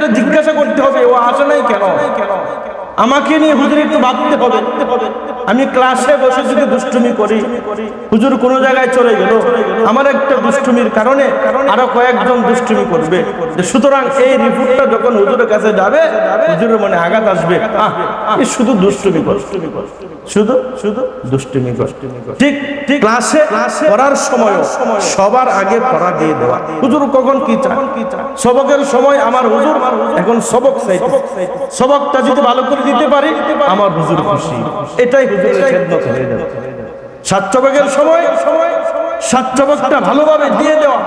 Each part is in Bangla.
এটা জিজ্ঞাসা করতে হবে ও আসে নাই কেন? আমাকে নিয়ে হুজুর একটু ভাবতে হবে। আমি ক্লাসে বসে যদি দুষ্টুমি করি, হুজুর কোনো জায়গায় চলে গেল, আমার একটা দুষ্টুমির কারণে আরও কয়েকজন দুষ্টুমি করবে। সুতরাং এই রিপোর্টটা যখন হুজুরের কাছে যাবে, হুজুরের মনে আঘাত আসবে। শুধু দুষ্টুমি কর। শুধু শুধু দুষ্টুমি কর। ঠিক ঠিক ক্লাসে পড়ার সময় সবার আগে পড়া দিয়ে দেওয়া। হুজুর কখন কি চান সবকের সময় আমার হুজুর, এখন সবক সবকটা যদি ভালো করে দিতে পারি, আমার হুজুর খুশি। এটাই হুজুরের খেদমত হয়ে যাবে সাতচবকের সময় সাতচবকটা ভালোভাবে দিয়ে দেওয়া।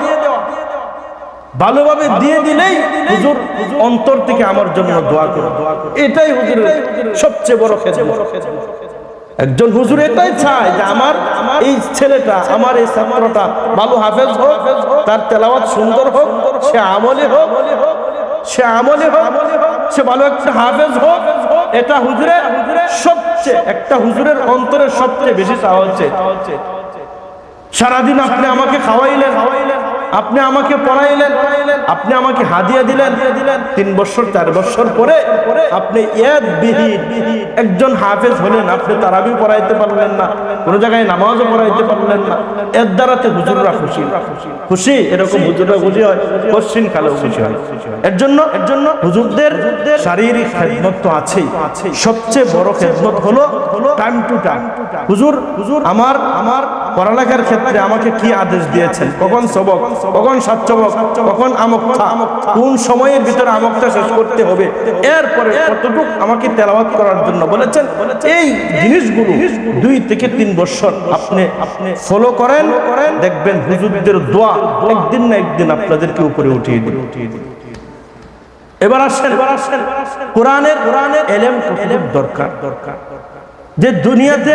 ভালোভাবে দিয়ে দিলেই হুজুর অন্তর থেকে আমার জন্য দোয়া করে এটাই হুজুরের সবচেয়ে বড় খেদমত। একজন হুজুর এটাই চায় যে আমার এই ছেলেটা আমার এই ছাত্রটা ভালো হাফেজ হোক তার তেলাওয়াত সুন্দর হোক সে আমলে হোক সে আমলে হোক সে ভালো একটা হাফেজ হোক এটা হুজুরের সবচেয়ে একটা হুজুরের অন্তরের সবচেয়ে বেশি চাওয়া হচ্ছে সারাদিন আপনি আমাকে খাওয়াইলেন। আপনি আমাকে পড়াইলেন, আপনি আমাকে হাদিয়া দিলেন, তিন বছর, চার বছর পরে আপনি একজন হাফেজ হলেন, আপনি তারাবি পড়াইতে পারলেন না, কোনো জায়গায় নামাজও পড়াইতে পারলেন না। এর দ্বারাতে হুজুররা খুশি। খুশি? এরকম হুজুররা খুশি হয়? পশ্চিম কালেও খুশি হয়। এর জন্য এর জন্য হুজুরদের শারীরিক খেদমত তো আছেই। সবচেয়ে বড় খেদমত হলো টাইম টু টাইম। হুজুর হুজুর, আমার আমার পড়ালেখার ক্ষেত্রে আমাকে কি আদেশ দিয়েছেন? কখন সবক? কখন সাতচবক কখন আমক্তা? কোন সময়ের ভিতরে আমক্তা শেষ করতে হবে? এরপরে কতটুকু আমাকে তেলাওয়াত করার জন্য বলেছেন? এই জিনিসগুলো দুই থেকে তিন বছর আপনি আপনি ফলো করেন, দেখবেন হুজুরদের দোয়া একদিন না একদিন আপনাদেরকে উপরে উঠিয়ে দিবে। উঠিয়ে দিবে এবার আসেন। কোরআনের কোরআনের এলেম দরকার দরকার? যে দুনিয়াতে